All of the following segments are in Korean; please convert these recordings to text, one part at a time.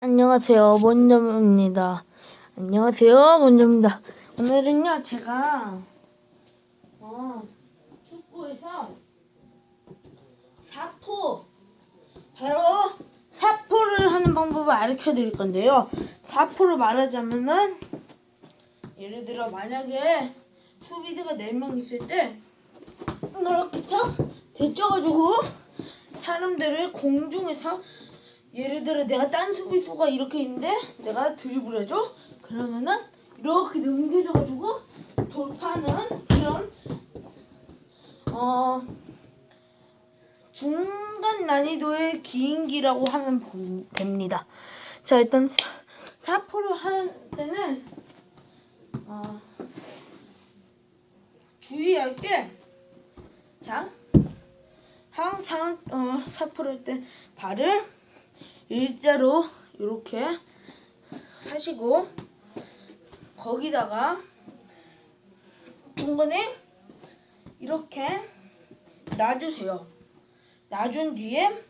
안녕하세요, 몬점입니다. 안녕하세요, 몬점입니다. 오늘은요, 제가, 어, 축구에서 사포, 바로 사포를 하는 방법을 가르쳐 드릴 건데요. 사포를 말하자면은, 예를 들어, 만약에 수비대가 4명 있을 때, 이렇게 쳐? 제쳐가지고, 사람들을 공중에서 예를 들어 내가 딴 수비수가 이렇게 있는데 내가 드리블 해줘? 그러면은 이렇게 넘겨져가지고 돌파하는 이런 어 중간 난이도의 기인기라고 하면 보- 됩니다. 자 일단 사- 사포를 할 때는 어 주의할 게 자 항상 어, 사포를 할 때 발을 일자로 이렇게 하시고 거기다가 중간에 이렇게 놔주세요. 놔준 뒤에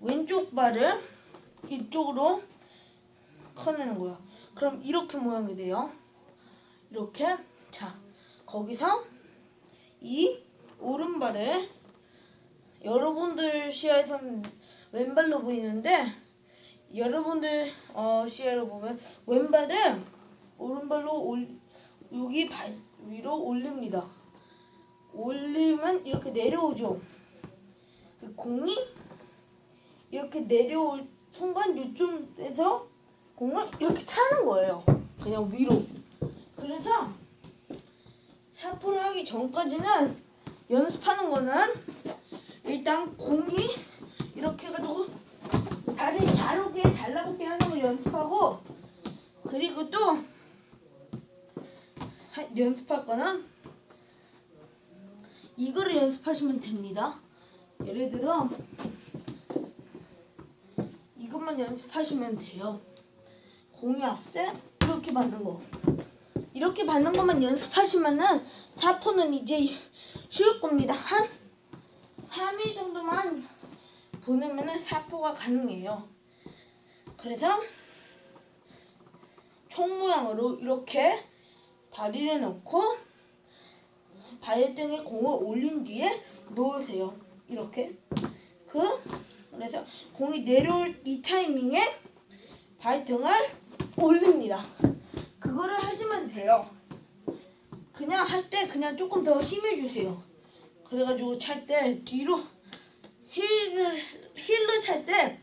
왼쪽 발을 이쪽으로 커내는 거예요. 그럼 이렇게 모양이 돼요. 이렇게 자 거기서 이 오른발을 여러분들 시야에서는 왼발로 보이는데 여러분들 어, 시야로 보면 왼발은 오른발로 올 여기 발 위로 올립니다. 올리면 이렇게 내려오죠. 그 공이 이렇게 내려올 순간 요쯤에서 공을 이렇게 차는 거예요. 그냥 위로. 그래서 샤프를 하기 전까지는 연습하는 거는 일단 공이 이렇게 해가지고 다리 잘 오게 달라붙게 하는 걸 연습하고 그리고 또 하- 연습할 거는 이거를 연습하시면 됩니다. 예를 들어 이것만 연습하시면 돼요. 공이 때 이렇게 받는 거. 이렇게 받는 것만 연습하시면은 사포는 이제 쉬울 겁니다. 한 3일 정도만 보내면은 사포가 가능해요. 그래서 총 모양으로 이렇게 다리를 놓고 발등에 공을 올린 뒤에 놓으세요. 이렇게. 그 그래서 공이 내려올 이 타이밍에 발등을 올립니다. 그거를 하시면 돼요. 그냥 할 때 그냥 조금 더 힘을 주세요. 그래가지고 찰 때 뒤로 힐을 힐로 찰 때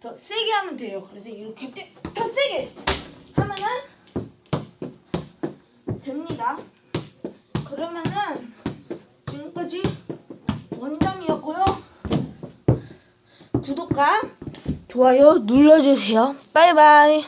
더 세게 하면 돼요. 그래서 이렇게 더 세게 하면은 그러면은 지금까지 원장이었고요. 구독과 좋아요 눌러주세요. 바이바이.